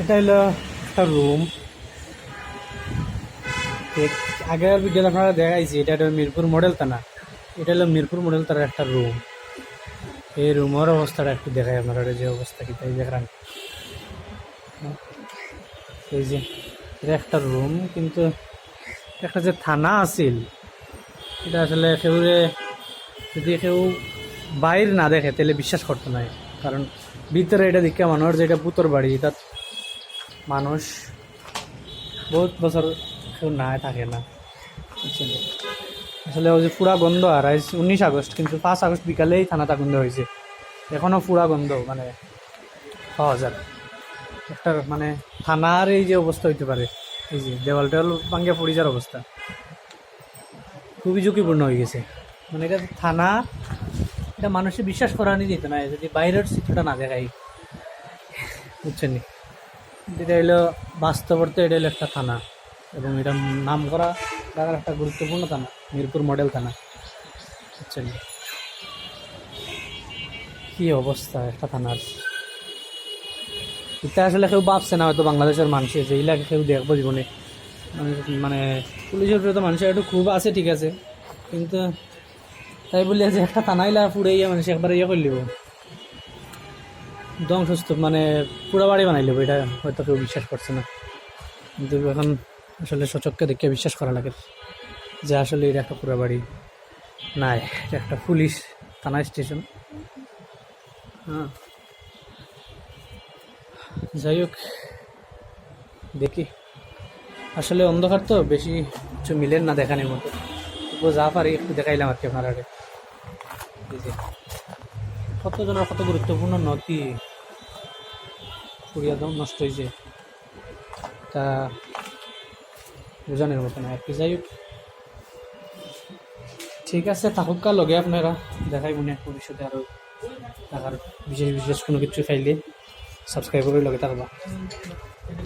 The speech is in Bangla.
এটা হলো একটা রুম আগের ভিডিও আপনারা দেখাইছি, এটা হলো মিরপুর মডেল থানা। এটা হলো মিরপুর মডেল তার একটা রুম এই রুমের অবস্থাটা একটু দেখাই আপনারা যে অবস্থা কি তাই দেখান। এই যে, এটা একটা রুম কিন্তু একটা যে থানা আছিল, এটা আসলে কেউরে যদি কেউ বাইর না দেখে, তাহলে বিশ্বাস করতো নাই কারণ ভিতরে এটা দেখে মানুষের যেটা পুতর বাড়ি তাত মানুষ বহুত বছর কেউ না থাকে না। বুঝছেন? আসলে ওই যে পুরা গন্ধ আর আজ উনিশ আগস্ট কিন্তু পাঁচ আগস্ট বিকালেই থানাটা গন্ধ হয়েছে। এখনও পুরা গন্ধ মানে পাওয়া যায়। একটা মানে থানার এই যে অবস্থা হইতে পারে এই যে দেওয়াল টেওয়াল ভাঙ্গে পড়ে যাওয়ার অবস্থা। খুবই ঝুঁকিপূর্ণ হয়ে গেছে। মানে এটা থানা এটা মানুষে বিশ্বাস করানি দিত না যদি বাইরের চিত্রটা না দেখাই। বুঝছেন নি? এটা হলো বাস্তবর্তে, এটা হলো একটা থানা। এবং এটা নাম করা ঢাকার একটা গুরুত্বপূর্ণ থানা, মিরপুর মডেল থানা। বুঝছেন? কি অবস্থা একটা থানার? এটা আসলে কেউ ভাবছে না হয়তো বাংলাদেশের মানুষে যে এইলাকে কেউ দেখব জীবনে। মানে- মানে পুলিশের উপরে তো মানুষের একটু খুব আছে, ঠিক আছে। কিন্তু তাই বলি যে একটা থানাইলা পুড়ে ইয়ে মানুষ একবার ইয়ে করে লিব ধ্বংসস্তূপ মানে পুরো বাড়ি বানাই এটা হয়তো কেউ বিশ্বাস করছে না। কিন্তু এখন আসলে সচককে দেখে বিশ্বাস করা লাগে যে আসলে এটা একটা পুরো বাড়ি। নাই, এটা একটা পুলিশ, থানা স্টেশন। হ্যাঁ। যাই হোক, দেখি। আসলে অন্ধকার তো, বেশি কিছু মিলেন না দেখানোর মতো। যা পারি একটু দেখাইলাম আর কি আপনার কতজনের কত গুরুত্বপূর্ণ নথি পুড়িয়া নষ্ট হয়েছে, তা বোঝানোর মতো না। একটু যাই ঠিক আছে, থাকুক লগে আপনারা। দেখাই মনে ভবিষ্যতে আরও আর বিশেষ বিশেষ কোনো কিছু ফাইলে সাবস্ক্রাইব করে লগে থাকবা।